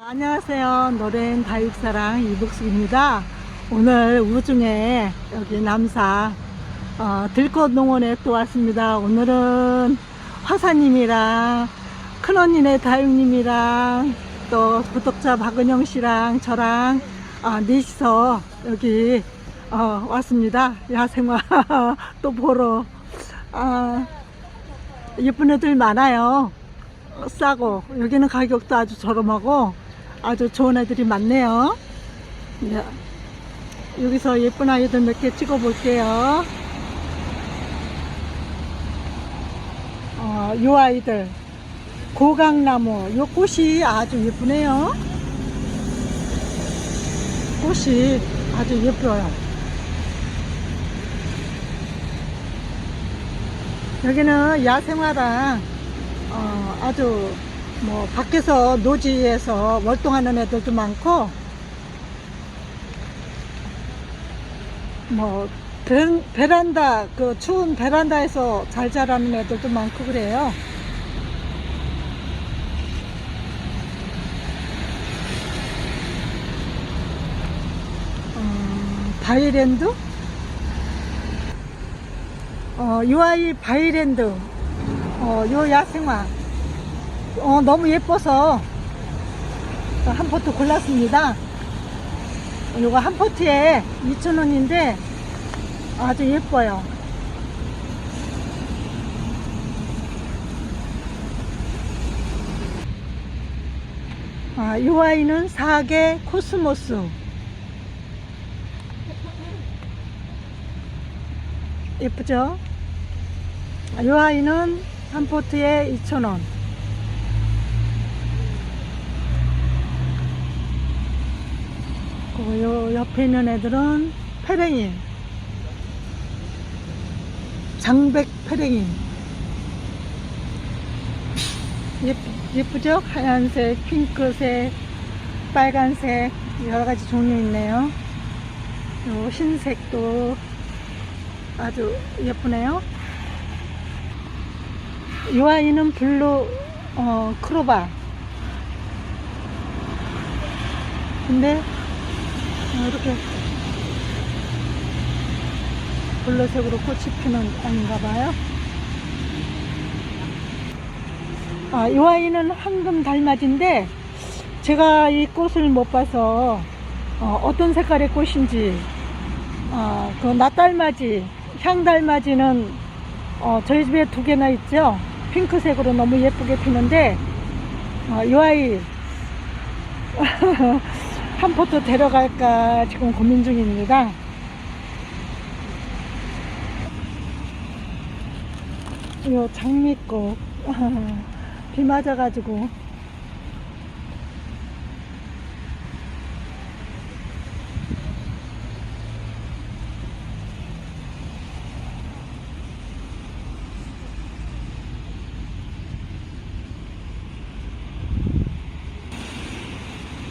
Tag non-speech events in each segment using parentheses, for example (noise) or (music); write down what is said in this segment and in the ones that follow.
안녕하세요. 노래인 다육사랑 이복숙입니다. 오늘 우중에 여기 남사 어, 들꽃 농원에 또 왔습니다. 오늘은 화사님이랑 큰언니네 다육님이랑 또 구독자 박은영 씨랑 저랑 어, 넷이서 여기 어, 왔습니다. 야생화 (laughs) 또 보러 아, 예쁜 애들 많아요. 싸고 여기는 가격도 아주 저렴하고 아주 좋은 애들이 많네요. 네. 여기서 예쁜 아이들 몇 개 찍어 볼게요. 어, 요 아이들 고강나무 요 꽃이 아주 예쁘네요. 꽃이 아주 예뻐요. 여기는 야생화랑 어, 아주 뭐 밖에서 노지에서 월동하는 애들도 많고 뭐 베, 베란다 그 추운 베란다에서 잘 자라는 애들도 많고 그래요. 음, 바이랜드? 어, UI 바이랜드. 어, 요 야생화 어, 너무 예뻐서 한 포트 골랐습니다. 요거 한 포트에 2,000원인데 아주 예뻐요. 아, 이 아이는 사계 코스모스. 예쁘죠? 아, 이 아이는 한 포트에 2,000원. 그리고 요 옆에 있는 애들은 페랭이. 장백 페랭이. 예쁘, 예쁘 죠? 하얀색, 핑크색, 빨간색, 여러 가지 종류 있네요. 요 흰색도 아주 예쁘네요. 이 아이는 블루 어, 크로바. 근데 어, 이렇게 블루색으로 꽃이 피는 아닌가 봐요. 아, 이 아이는 황금 달맞이인데 제가 이 꽃을 못 봐서 어, 떤 색깔의 꽃인지 아, 그 낫달맞이, 향달맞이는 어, 저희 집에 두 개나 있죠. 핑크색으로 너무 예쁘게 피는데 어, 이 아이 (laughs) 한 포트 데려갈까 지금 고민 중입니다. 요 장미꽃 (laughs) 비 맞아가지고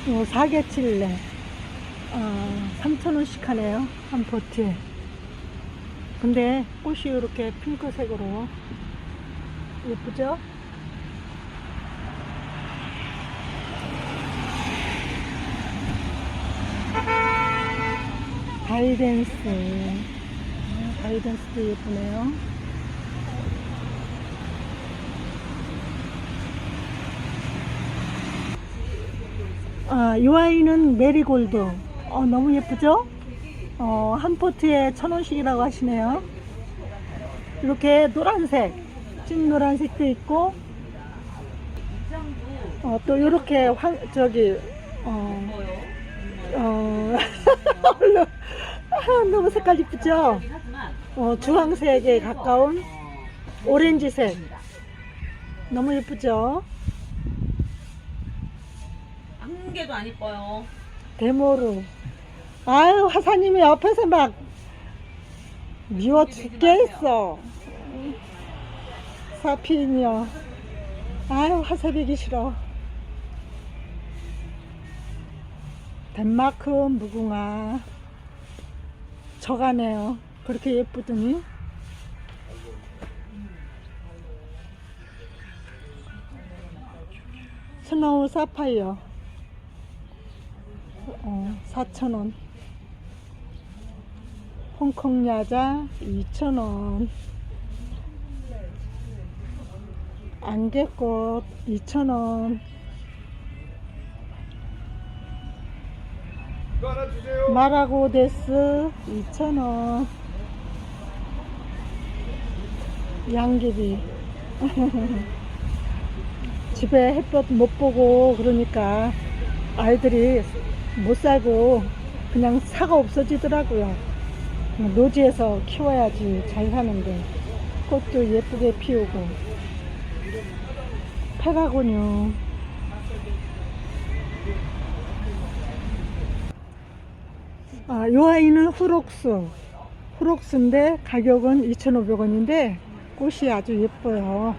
요 사계칠레. 어, 3,000원씩 하네요 한 포트에 근데 꽃이 이렇게 핑크색으로. 예쁘죠? 바이댄스. 아, 바이댄스도 예쁘네요 아, 이 아이는 메리골드 어, 너무 예쁘죠? 어, 한 포트에 천 원씩이라고 하시네요. 이렇게 노란색, 찐 노란색도 있고, 어, 또 이렇게 황, 저기, 어, 어, (laughs) 너무 색깔 이쁘죠? 어, 주황색에 가까운 오렌지색. 너무 예쁘죠? 한 개도 안 이뻐요. 데모로. 아유, 화사님이 옆에서 막 미워 죽겠어. 사피인이요. 아유, 화사비기 싫어. 덴마크 무궁화. 저가네요. 그렇게 예쁘더니. 스노우 사파이어. 어, 4,000원. 홍콩 야자 2,000원. 안개꽃 2,000원. 이거 하나 주세요. 마라고데스 2,000원. 양귀비. (laughs) 집에 햇볕 못 보고 그러니까 아이들이 못 살고 그냥 사가 없어지더라고요. 노지에서 키워야지 잘 사는데 꽃도 예쁘게 피우고 페라고뉴 아, 요 아이는 후록수 후록수인데 가격은 2,500원인데 꽃이 아주 예뻐요.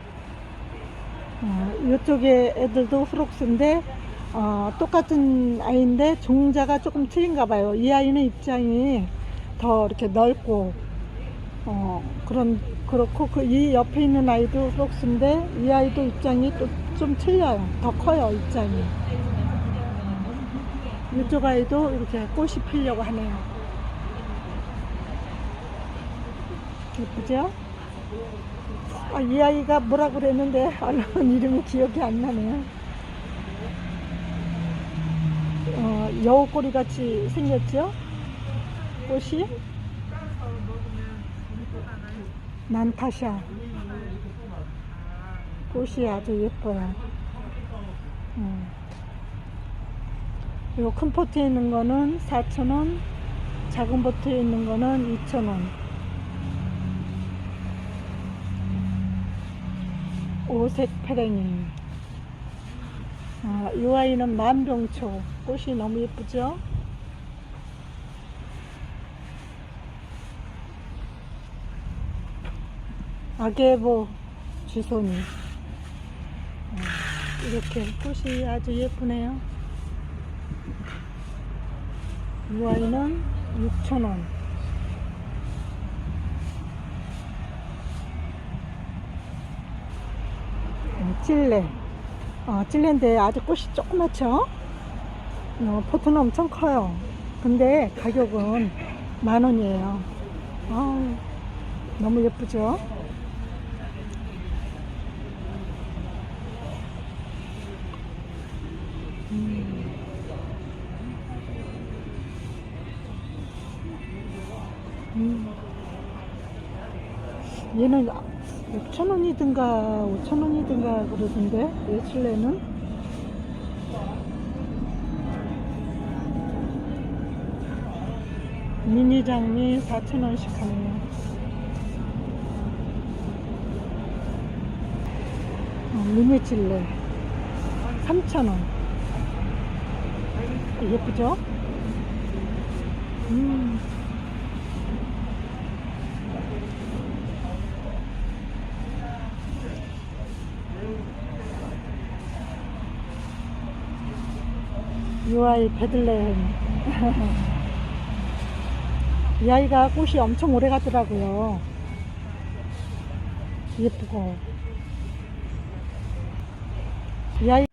어, 이쪽에 애들도 후록수인데 어, 똑같은 아이인데 종자가 조금 틀린가 봐요. 이 아이는 입장이 더 이렇게 넓고 어, 그런 그렇고 그 이 옆에 있는 아이도 후록수인데 이 아이도 입장이 또 좀 틀려요. 더 커요 입장이. 이쪽 아이도 이렇게 꽃이 피려고 하네요. 예쁘죠? 아, 이 아이가 뭐라 그랬는데 (laughs) 얼른 이름이 기억이 안 나네요. 어, 여우꼬리 같이 생겼죠? 꽃이? 난타샤. 꽃이 아주 예뻐요. 음. 그리고 큰 포트에 있는 거는 4,000원, 작은 포트에 있는 거는 2,000원. 오색 페랭이. 아, 이 아이는 만병초. 꽃이 너무 예쁘죠? 아게보 주소니. 아, 이렇게 꽃이 아주 예쁘네요. 이 아이는 6,000원. 음, 찔레. 어, 찔레인데 아주 꽃이 조그맣죠? 어, 포트는 엄청 커요. 근데 가격은 만 원이에요. 아우, 너무 예쁘죠? 음. 음. 얘는 6,000원이든가 5,000원이든가 그러던데 예술레는 미니 장미 4,000원씩 하네요 어, 미니 찔레 3,000원 예쁘죠? 음. UI 베들레헴. (laughs) 이 아이가 꽃이 엄청 오래 가더라고요. 예쁘고. 이 아이,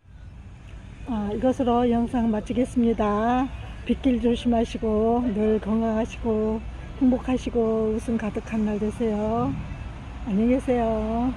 아, 이것으로 영상 마치겠습니다. 빗길 조심하시고, 늘 건강하시고, 행복하시고, 웃음 가득한 날 되세요. 안녕히 계세요.